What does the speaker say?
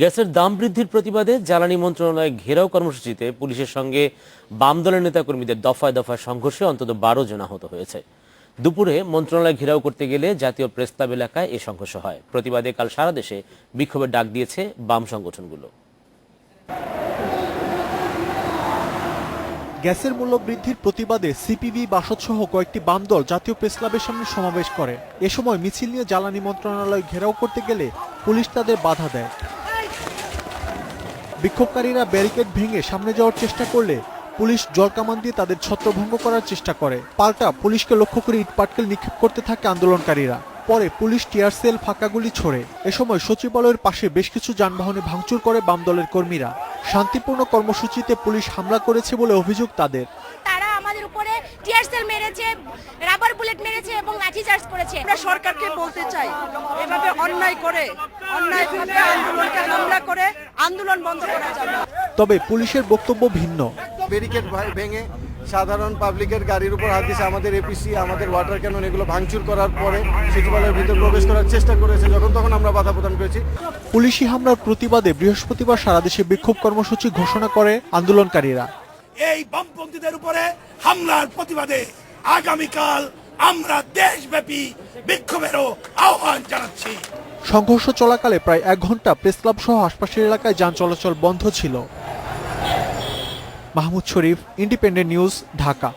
গ্যাসের দাম বৃদ্ধির প্রতিবাদে জ্বালানি মন্ত্রণালয় ঘেরাও কর্মসূচিতে পুলিশের সঙ্গে বাম দলের নেতাকর্মীদের দফায় দফায় সংঘর্ষে অন্তত বারো জন আহত হয়েছে। দুপুরে মন্ত্রণালয় ঘেরাও করতে গেলে জাতীয় প্রেস ক্লাব এলাকায় এ সংঘর্ষ হয়। প্রতিবাদে কাল সারা দেশে বিক্ষোভের ডাক দিয়েছে বাম সংগঠনগুলো। গ্যাসের মূল্য বৃদ্ধির প্রতিবাদে সিপিবি, বাসদসহ কয়েকটি বাম দল জাতীয় প্রেস ক্লাবের সামনে সমাবেশ করে। এ সময় মিছিল নিয়ে জ্বালানি মন্ত্রণালয় ঘেরাও করতে গেলে পুলিশ তাদের বাধা দেয়। বিক্ষোভকারীরা ব্যারিকেড ভেঙে সামনে যাওয়ার চেষ্টা করলে পুলিশ জলকামান দিয়ে তাদের ছত্রভঙ্গ করার চেষ্টা করে। পাল্টা পুলিশকে লক্ষ্য করে ইটপাটকেল নিক্ষেপ করতে থাকে আন্দোলনকারীরা। পরে পুলিশ টিয়ার সেল ফাঁকা গুলি ছোড়ে। এ সময় সচিবালয়ের পাশে বেশ কিছু যানবাহনে ভাঙচুর করে বাম দলের কর্মীরা। শান্তিপূর্ণ কর্মসূচিতে পুলিশ হামলা করেছে বলে অভিযোগ তাদের। তারা আমাদের উপরে টিয়ার সেল মেরেছে রাবার বুলেট মেরেছে এবং লাঠি চার্জ করেছে। আমরা সরকারকে বলতে চাই এভাবে অন্যায় করে অন্যায়ভাবে আন্দোলনকে হামলা আন্দোলন বন্ধ করা যাবে তবে পুলিশের বক্তব্য ভিন্ন। ব্যারিকেড ভেঙে সাধারণ পাবলিকের গাড়ির উপর হাত দিয়েছে আমাদের এপিসি আমাদের ওয়াটার ক্যানন এগুলো ভাঙচুর করার পরে সচিবালয়ের ভিতর প্রবেশ করার চেষ্টা করেছে যখন তখন আমরা বাধা প্রদান করেছি। পুলিশি হামলার প্রতিবাদে বৃহস্পতিবার সারা দেশে বিক্ষোভ কর্মসূচি ঘোষণা করে আন্দোলনকারীরা। এই বামপন্থীদের উপরে হামলার প্রতিবাদে আগামীকাল আমরা দেশব্যাপী বিক্ষোভেরও আহ্বান জানাচ্ছি। সংঘর্ষ চলাকালে প্রায় এক ঘণ্টা প্রেসক্লাব সহ আশপাশের এলাকায় যান চলাচল বন্ধ ছিল। Mahmud Sharif, Independent News, Dhaka.